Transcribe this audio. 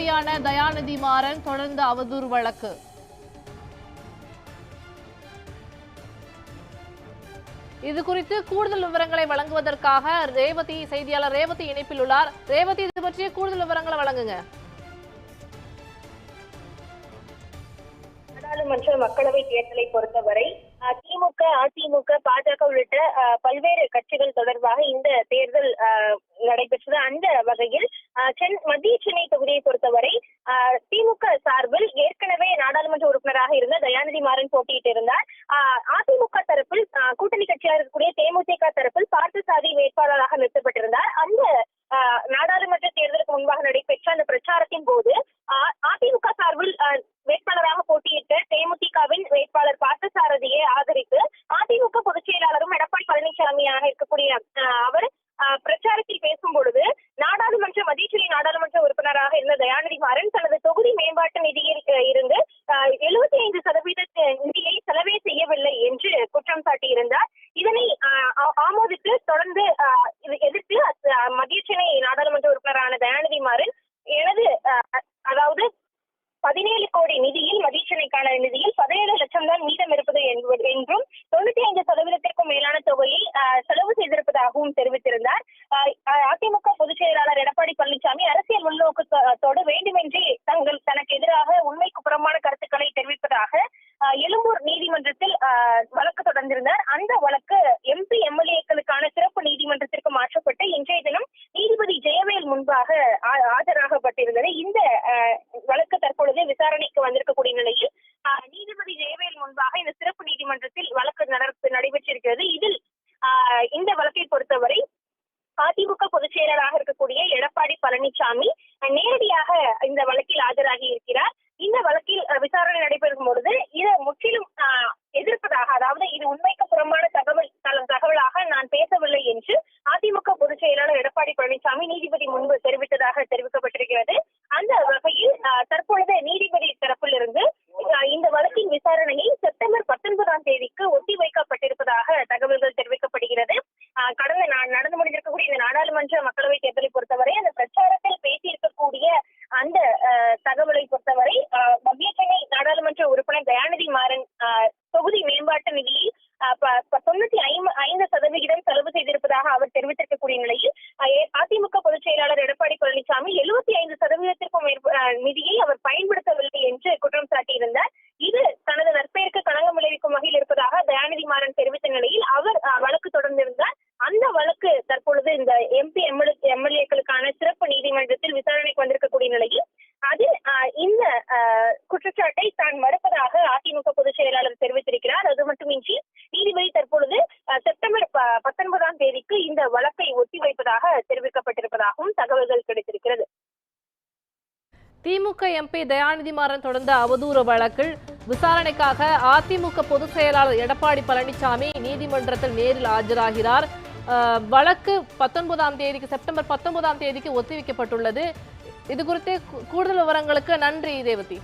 மீதான தயாநிதி மாறன் தொடர்ந்து அவதூறு வழக்கு. இது குறித்து கூடுதல் விவரங்களை வழங்குவதற்காக ரேவதி செய்தியாளர் ரேவதி இணைப்பில் உள்ளார். ரேவதி இது பற்றிய கூடுதல் விவரங்களை வழங்குங்க. நாடாளுமன்ற மக்களவை தேர்தலை பொறுத்தவரை திமுக அதிமுக பாஜக உள்ளிட்ட பல்வேறு கட்சிகள் தொடர்பாக இந்த தேர்தல் நடைபெற்றது. அந்த வகையில் மத்திய சென்னை தொகுதியை பொறுத்தவரை திமுக சார்பில் ஏற்கனவே நாடாளுமன்ற உறுப்பினராக இருந்த தயாநிதி மாறன் போட்டியிட்டு இருந்தார் அதிமுக தரப்பில் கூட்டணி கட்சியாக இருக்கக்கூடிய தேமுதிக தரப்பில் பார்த்தசாரி வேட்பாளராக நிறுத்தப்பட்டிருந்தார். அந்த நாடாளுமன்ற தேர்தலுக்கு முன்பாக நடைபெற்ற அந்த பிரச்சாரத்தின் போது அ- அதிமுக சார்பில் அஹ், வேட்பாளராக போட்டியிட்ட தேமுதிகவின் வேட்பாளர் பார்த்தசாரதியை ஆதரித்து அதிமுக பொதுச் செயலாளரும் எடப்பாடி பழனிசாமியாக இருக்கக்கூடிய அஹ், அவர் அஹ், பிரச்சாரத்தில் பேசும் பொழுது நாடாளுமன்ற மதியச்செலி நாடாளுமன்ற உறுப்பினராக இருந்த தயாநிதி மாறன் தனது தொகுதி மேம்பாட்டு நிதியில் இருந்து எழுபத்தி ஐந்து சதவீத நிதியை செலவே செய்யவில்லை என்று குற்றம் சாட்டியிருந்தார். இதனை ஆமோதித்து தொடர்ந்து எதிர்த்து மகிழ்ச்சினை சென்னை நாடாளுமன்ற உறுப்பினரான தயாநிதி மாறன் திருப்பூர் நீதிமன்றத்தில் வழக்கு தொடர்ந்திருந்தார். அந்த வழக்கு எம்பி எம்எல்ஏக்களுக்கான சிறப்பு நீதிமன்றத்திற்கு மாற்றப்பட்டு இன்றைய தினம் நீதிபதி ஜெயவேல் முன்பாக ஆஜராகப்பட்டிருந்தது. இந்த வழக்கு தற்பொழுது விசாரணைக்கு வந்திருக்கக்கூடிய நிலையில் நீதிபதி ஜெயவேல் முன்பாக இந்த சிறப்பு நீதிமன்றத்தில் வழக்கு நடைபெற்றிருக்கிறது. இதில் இந்த வழக்கை பொறுத்தவரை அதிமுக பொதுச் செயலராக இருக்கக்கூடிய எடப்பாடி பழனிசாமி நேரடியாக இந்த வழக்கில் ஆஜராகி இருக்கிறார். இந்த வழக்கில் விசாரணை நடைபெறும் பொழுது இது முற்றிலும் ஆஹ், எதிர்ப்பதாக அதாவது இது உண்மைக்கு புறம்பான தகவல் தகவலாக நான் பேசவில்லை என்று அதிமுக பொதுச் செயலாளர் எடப்பாடி பழனிசாமி நீதிபதி முன்பு தெரிவித்ததாக தெரிவிக்கப்பட்டிருக்கிறது அந்த வகையில் ஆஹ், தற்பொழுது நீதிபதி தரப்பிலிருந்து ஆஹ், இந்த வழக்கின் விசாரணையை செப்டம்பர் பத்தொன்பதாம் தேதிக்கு ஒத்தி வைக்கப்பட்டிருப்பதாக தகவல்கள் தெரிவிக்கப்படுகிறது ஆஹ், கடந்த நா- நடந்து முடிந்திருக்கக்கூடிய இந்த நாடாளுமன்ற மக்களவை தேர்தலை பொறுத்தவரை அந்த பிரச்சாரத்தில் பேசியிருக்கக்கூடிய அந்த ஆஹ், தகவலை பொறுத்தவரை ஆஹ், மத்திய சென்னை நாடாளுமன்ற உறுப்பினர் தயாநிதி மாறன் ஆஹ், தொகுதி மேம்பாட்டு நிதியில் ஆஹ், ப- ப- தொண்ணூத்தி ஐந்து ஐந்து சதவிகிதம் செலவு செய்திருப்பதாக அவர் தெரிவித்திருக்கக்கூடிய நிலையில் அதிமுக பொதுச் செயலாளர் எடப்பாடி பழனிசாமி எழுபத்தி ஐந்து சதவீதத்திற்கும் மேற்ப- நிதியை அவர் பயன்படுத்தவில்லை என்று குற்றம் சாட்டியிருந்தார். இது தனது நற்பெயருக்கு களங்கம் விளைவிக்கும் வகையில் இருப்பதாக தயாநிதி மாறன் தெரிவித்த நிலையில் அவர் வழக்கு தொடர்ந்திருந்தார். அந்த வழக்கு தற்பொழுது இந்த எம்பி எம்எல்ஏ எம்எல்ஏக்களுக்கான சிறப்பு நீதிமன்றத்தில் விசாரணைக்கு வந்திருக்கக்கூடிய நிலையில் அதில் ஆஹ், இந்த ஆஹ், குற்றச்சாட்டை தான் மறுப்பதாக அதிமுக பொதுச் செயலாளர் தெரிவித்திருக்கிறார் அது மட்டுமின்றி நீதிபதி தற்பொழுது ஆஹ், செப்டம்பர் ப- பத்தொன்பதாம் தேதிக்கு இந்த வழக்கை ஒத்திவைப்பதாக தெரிவிக்கப்பட்டிருப்பதாகவும் தகவல்கள் கிடைத்திருக்கிறது. திமுக எம்பி தயாநிதி மாறன் தொடர்ந்த அவதூறு வழக்கில் விசாரணைக்காக அதிமுக பொதுச் செயலாளர் எடப்பாடி பழனிசாமி நீதிமன்றத்தில் நேரில் ஆஜராகிறார். வழக்கு பத்தொன்பதாம் தேதிக்கு செப்டம்பர் பத்தொன்பதாம் தேதிக்கு ஒத்திவைக்கப்பட்டுள்ளது. இது குறித்து கூடுதல் விவரங்களுக்கு நன்றி தேவதி